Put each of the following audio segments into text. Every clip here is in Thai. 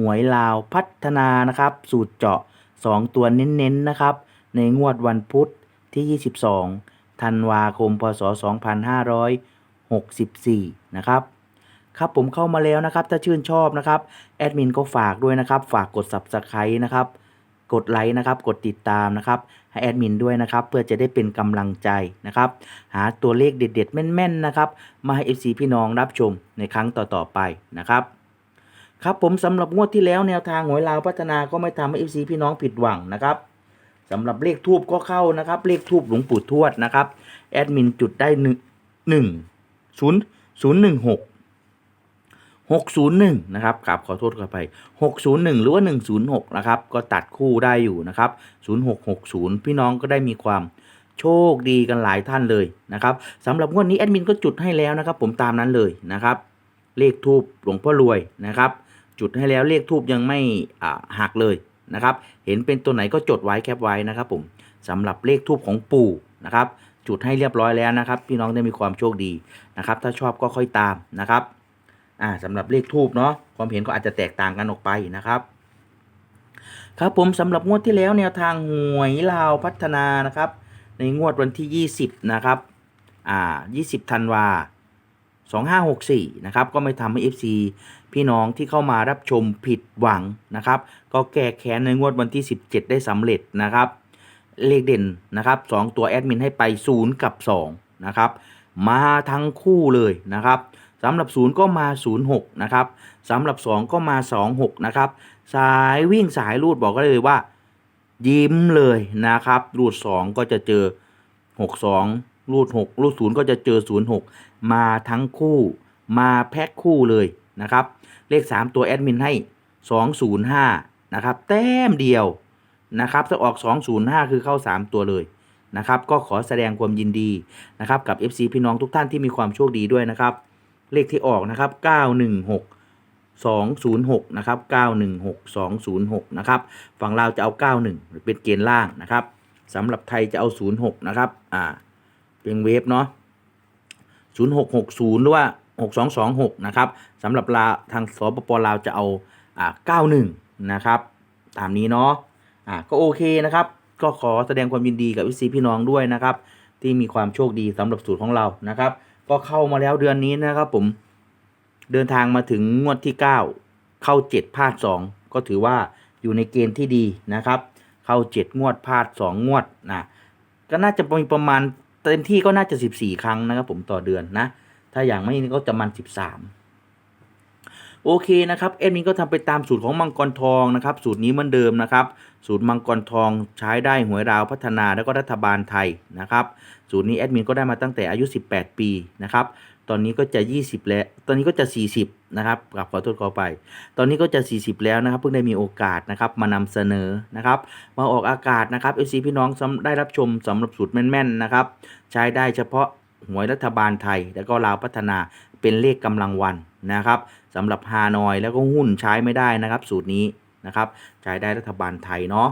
หวยลาวพัฒนานะครับ สูตรเจาะ 2 ตัวเน้นๆนะครับ ในงวดวันพุธที่ 22 ธันวาคม พศ 2564 นะครับครับผมเข้ามาแล้วนะครับ ถ้าชื่นชอบนะครับแอดมินก็ฝากด้วยนะครับ ฝากกด Subscribe นะครับ กดไลค์นะครับ กดติดตามนะครับ ให้แอดมินด้วยนะครับ เพื่อจะได้เป็นกำลังใจนะครับ หาตัวเลขเด็ด ๆ แม่น ๆ นะครับ มาให้ FC พี่น้องรับชมในครั้งต่อ ๆ ไปนะครับ ครับผมสำหรับงวดที่แล้วแนวทางหวยลาวพัฒนาก็ไม่ทำให้ FC พี่น้องผิดหวังนะครับสำหรับเลขทูบก็เข้านะครับ เลขทูบหลวงปู่ทวดนะครับแอดมินจุดได้หนึ่งหนึ่งศูนย์ศูนย์หนึ่งหกหกศูนย์หนึ่งนะครับกราบขอโทษกันไปหกศูนย์หนึ่งหรือว่าหนึ่งศูนย์หกนะครับ ก็ตัดคู่ได้อยู่นะครับศูนย์หกหกศูนย์พี่น้องก็ได้มีความโชคดีกันหลายท่านเลยนะครับสำหรับงวดนี้แอดมินก็จุดให้แล้วนะครับ ผมตามนั้นเลยนะครับ เลขทูบหลวงพ่อรวยนะครับ จุดให้แล้วเลขทูบยังไม่หักเลยนะครับ เห็นเป็นตัวไหนก็จดไว้แคปไว้นะครับผมสำหรับเลขทูบของปู่นะครับ จุดให้เรียบร้อยแล้วนะครับ พี่น้องได้มีความโชคดีนะครับ ถ้าชอบก็ค่อยตามนะครับอ่าสำหรับเลขทูบเนาะความเห็นก็อาจจะแตกต่างกันออกไปนะครับครับผมสำหรับงวดที่แล้วแนวทางหวยลาวพัฒนานะครับ ในงวดวันที่ 20 นะครับอ่า20ธันวา 2564 นะครับ ก็ไม่ทำให้ FC พี่น้องที่เข้ามารับชมผิดหวังนะครับ ก็แก้แค้นในงวดวันที่ 17 ได้สำเร็จนะครับ เลขเด่นนะครับ 2 ตัวแอดมินให้ไป 0 กับ 2 นะครับ มาทั้งคู่เลยนะครับสำหรับ 0 ก็มา 06 นะครับสำหรับ 2 ก็มา 26 นะครับ สายวิ่งสายรูดบอกก็เลยว่า ยิ้มเลยนะครับ รูด 2 ก็จะเจอ 62 รูด6รูด0ก็จะเจอ06มาทั้งคู่มาแพ็คคู่เลยนะครับ เลข 3 ตัวแอดมินให้ 205 นะครับ แต้มเดียวนะครับถ้าออก 205 คือเข้า 3 ตัวเลยนะครับ ก็ขอแสดงความยินดีนะครับกับ FC พี่น้องทุกท่านที่มีความโชคดีด้วยนะครับ เลขที่ออกนะครับ 916 206 นะครับ 916 206 นะครับ ฝั่งลาวจะเอา 91 เป็นเกณฑ์ล่างนะครับสำหรับไทยจะเอา 06 นะครับ อ่า เป็นเวฟเนาะ0660หรือว่า6226นะครับสำหรับลาทางสปปลาวจะเอาอ่า91นะครับตามนี้เนาะอ่าก็โอเคนะครับ ก็ขอแสดงความยินดีกับวิซีพี่น้องด้วยนะครับ ที่มีความโชคดีสำหรับสูตรของเรานะครับ ก็เข้ามาแล้วเดือนนี้นะครับผมเดินทางมาถึงงวดที่ 9 เข้า 7 พลาด 2 ก็ถือว่าอยู่ในเกณฑ์ที่ดีนะครับ เข้า 7 งวดพลาด 2 งวดนะก็น่าจะมีประมาณ เต็มที่ก็น่าจะ 14 ครั้งนะครับผมต่อเดือนนะ ถ้าอย่างไม่นี่ก็จะมัน 13 โอเคนะครับเอ็ดมินก็ทำไปตามสูตรของมังกรทองนะครับ สูตรนี้เหมือนเดิมนะครับ สูตรมังกรทองใช้ได้หวยราวพัฒนาแล้วก็รัฐบาลไทยนะครับ สูตรนี้แอดมินก็ได้มาตั้งแต่อายุ 18 ปีนะครับ ตอนนี้ก็จะ 20 แล้ว ตอนนี้ก็จะ 40 นะครับกลับขอโทษขอไป ตอนนี้ก็จะ 40 แล้วนะครับ เพิ่งได้มีโอกาสนะครับมานำเสนอนะครับ มาออกอากาศนะครับ FC พี่น้องได้รับชมสำหรับสูตรแม่นๆนะครับ ใช้ได้เฉพาะหวยรัฐบาลไทย แล้วก็ลาวพัฒนาเป็นเลขกำลังวันนะครับสำหรับฮานอยแล้วก็หุ้นใช้ไม่ได้นะครับ สูตรนี้นะครับใช้ได้รัฐบาลไทยเนาะ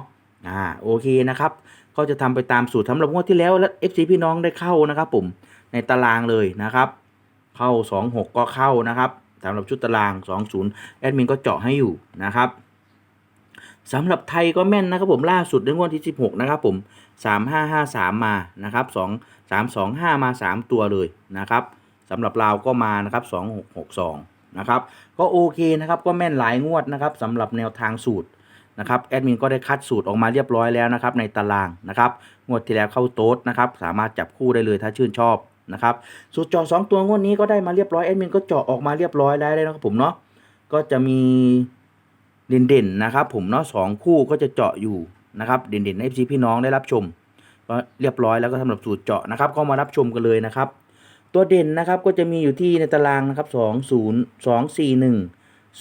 อ่าโอเคนะครับก็จะทำไปตามสูตรสำหรับงวดที่แล้วและ FC พี่น้องได้เข้านะครับผมในตารางเลยนะครับ เข้า 26 ก็เข้านะครับสำหรับชุดตาราง 20 แอดมินก็เจาะให้อยู่นะครับสำหรับไทยก็แม่นนะครับผมล่าสุดในงวดที่ 16 นะครับผม 3553 มานะครับ2 325 มา 3 ตัวเลยนะครับสำหรับลาวก็มานะครับ 2662 นะครับ ก็โอเคนะครับก็แม่นหลายงวดนะครับสำหรับแนวทางสูตรนะครับแอดมินก็ได้คัดสูตรออกมาเรียบร้อยแล้วนะครับในตารางนะครับงวดที่แล้วเข้าโต๊ดนะครับสามารถจับคู่ได้เลยถ้าชื่นชอบ นะครับสูตรเจาะสองตัวงวดนี้ก็ได้มาเรียบร้อยแอดมินก็เจาะออกมาเรียบร้อยแล้วนะครับผมเนาะก็จะมีเด่นๆนะครับ ผมเนาะสองคู่ก็จะเจาะอยู่นะครับเด่นๆให้พี่พี่น้องได้รับชมก็เรียบร้อยแล้วก็สำหรับสูตรเจาะนะครับ ก็มารับชมกันเลยนะครับ ตัวเด่นนะครับก็จะมีอยู่ที่ในตารางนะครับสองศูนย์สองสี่หนึ่ง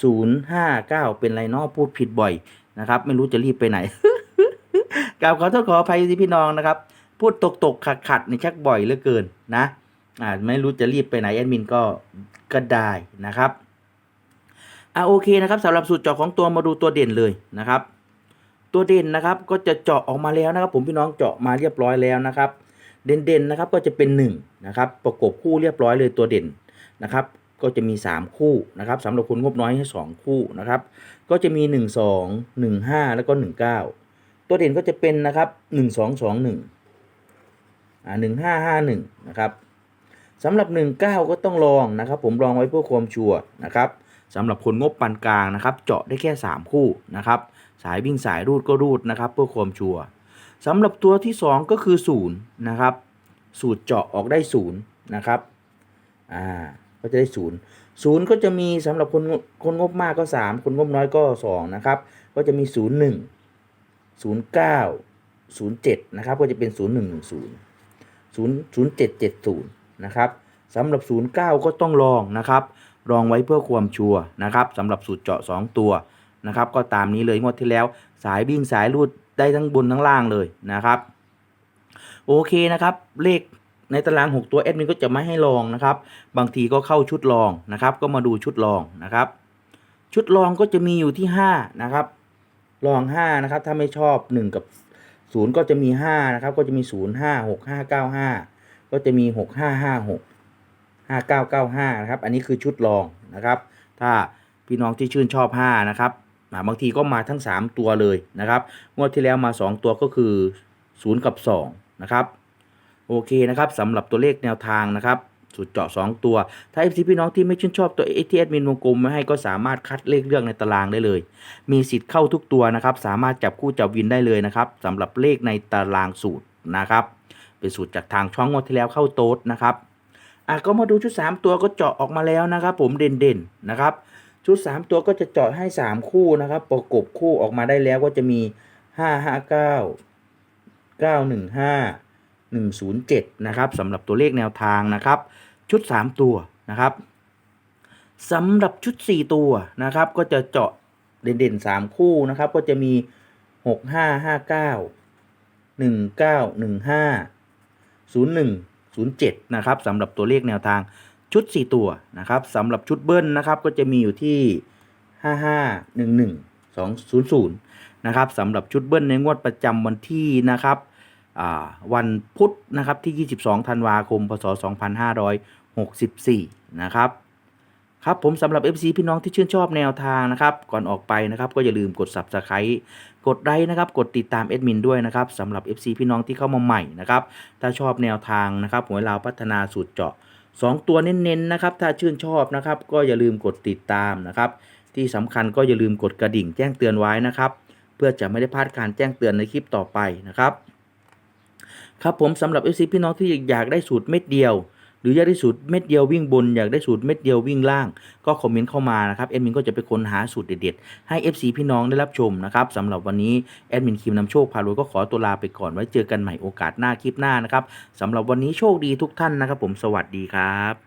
ศูนย์ห้าเก้าเป็นไรเนอพูดผิดบ่อยนะครับ ไม่รู้จะรีบไปไหนกราบขอโทษขออภัยที่พี่น้องนะครับ พูดตกตกขัดขัดๆนี่ชักบ่อยเหลือเกินนะอ่าไม่รู้จะรีบไปไหนแอดมินก็ก็ได้นะครับอ่าโอเคนะครับสำหรับสูตรเจาะของตัวมาดูตัวเด่นเลยนะครับ ตัวเด่นนะครับก็จะเจาะออกมาแล้วนะครับ ผมพี่น้องเจาะมาเรียบร้อยแล้วนะครับ เด่นๆนะครับก็จะเป็น1นะครับประกบคู่เรียบร้อยเลยตัวเด่นนะครับก็จะมี 3 คู่นะครับสำหรับคนงบน้อยให้ 2 คู่นะครับ ก็จะมี 1 2 1 5 แล้วก็ 19 ตัวเด่นก็จะเป็นนะครับ 1 2 2 1 อ่า1 5 5 1นะครับสำหรับ 19 ก็ต้องลองนะครับผมลองไว้เพื่อความชัวร์นะครับสำหรับคนงบปานกลางนะครับ เจาะได้แค่ 3 คู่นะครับสายวิ่งสายรูดก็รูดนะครับ เพื่อความชัวร์สำหรับตัวที่ 2 ก็คือ0นะครับสูตรเจาะออกได้0นะครับอ่าก็จะได้0 0ก็จะมีสำหรับคนคนงบมากก็ 3 คนงบน้อยก็ 2 นะครับ ก็จะมี 0 1 0 9 0 7 นะครับ ก็จะเป็น 0 1 1 0 0770 นะครับสำหรับ 0 9 ก็ต้องลองนะครับลองไว้เพื่อความชัวร์นะครับสำหรับสูตรเจาะ 2 ตัวนะครับก็ตามนี้เลยงวดที่แล้ว สายวิ่งสายรูดได้ทั้งบนทั้งล่างเลยนะครับโอเคนะครับเลขในตาราง 6 ตัวแอดมินก็จะไม่ให้ลองนะครับ บางทีก็เข้าชุดลองนะครับ ก็มาดูชุดลองนะครับ ชุดลองก็จะมีอยู่ที่ 5 นะครับ ลอง 5 นะครับ ถ้าไม่ชอบ 1 กับ 0ก็จะมี5นะครับ ก็จะมี0 5 6 5 9 5ก็จะมี6 5 5 6 5 9 9 5นะครับ อันนี้คือชุดลองนะครับ ถ้าพี่น้องที่ชื่นชอบ5นะครับาบางทีก็มาทั้ง3ตัวเลยนะครับ งวดที่แล้วมา2ตัวก็คือ0กับ2นะครับ โอเคนะครับสำหรับตัวเลขแนวทางนะครับ สูตรเจาะ 2 ตัว ถ้า FC พี่น้องที่ไม่ชื่นชอบตัวเอทีเอดมินวงกลมไม่ให้ก็สามารถคัดเลขเลือกในตารางได้เลย มีสิทธิ์เข้าทุกตัวนะครับ สามารถจับคู่จับวินได้เลยนะครับสำหรับเลขในตารางสูตรนะครับ เป็นสูตรจากทางช่องงวดที่แล้วเข้าโต๊ดนะครับอะก็มาดูชุด 3 ตัวก็เจาะออกมาแล้วนะครับ ผมเด่นๆนะครับ ชุด 3 ตัวก็จะเจาะให้ 3 คู่นะครับ ประกบคู่ออกมาได้แล้วก็จะมี 5 5 9 9 1 5 107 นะครับสำหรับตัวเลขแนวทางนะครับ ชุด 3 ตัวนะครับสำหรับชุด 4 ตัวนะครับ ก็จะเจาะเด่นๆ 3 คู่นะครับ ก็จะมี 6 5 5 9 1 9 1 5 0 1 0 7นะครับสำหรับตัวเลขแนวทางชุด 4 ตัวนะครับสำหรับชุดเบิ้ลนะครับก็จะมีอยู่ที่ 55 11 200นะครับสำหรับชุดเบิ้ลในงวดประจำวันที่นะครับ วันพุธนะครับที่ 22 ธันวาคม พศ 2564 นะครับครับผมสำหรับ FC พี่น้องที่ชื่นชอบแนวทางนะครับ ก่อนออกไปนะครับ ก็อย่าลืมกด Subscribe กดไลค์นะครับ กดติดตามแอดมินด้วยนะครับสำหรับ FC พี่น้องที่เข้ามาใหม่นะครับ ถ้าชอบแนวทางนะครับหวยลาวพัฒนาสูตรเจาะ 2 ตัวเน้นๆนะครับ ถ้าชื่นชอบนะครับ ก็อย่าลืมกดติดตามนะครับ ที่สำคัญก็อย่าลืมกดกระดิ่งแจ้งเตือนไว้นะครับ เพื่อจะไม่ได้พลาดการแจ้งเตือนในคลิปต่อไปนะครับ ครับผมสำหรับ FC พี่น้องที่อยากได้สูตรเม็ดเดียว หรืออยากได้สูตรเม็ดเดียววิ่งบน อยากได้สูตรเม็ดเดียววิ่งล่าง ก็คอมเมนต์เข้ามานะครับแอดมินก็จะไปค้นหาสูตรเด็ดๆให้ FC พี่น้องได้รับชมนะครับสำหรับวันนี้แอดมินคิมนำโชคพารวยก็ขอตัวลาไปก่อนไว้เจอกันใหม่โอกาสหน้าคลิปหน้านะครับสำหรับวันนี้โชคดีทุกท่านนะครับ ผมสวัสดีครับ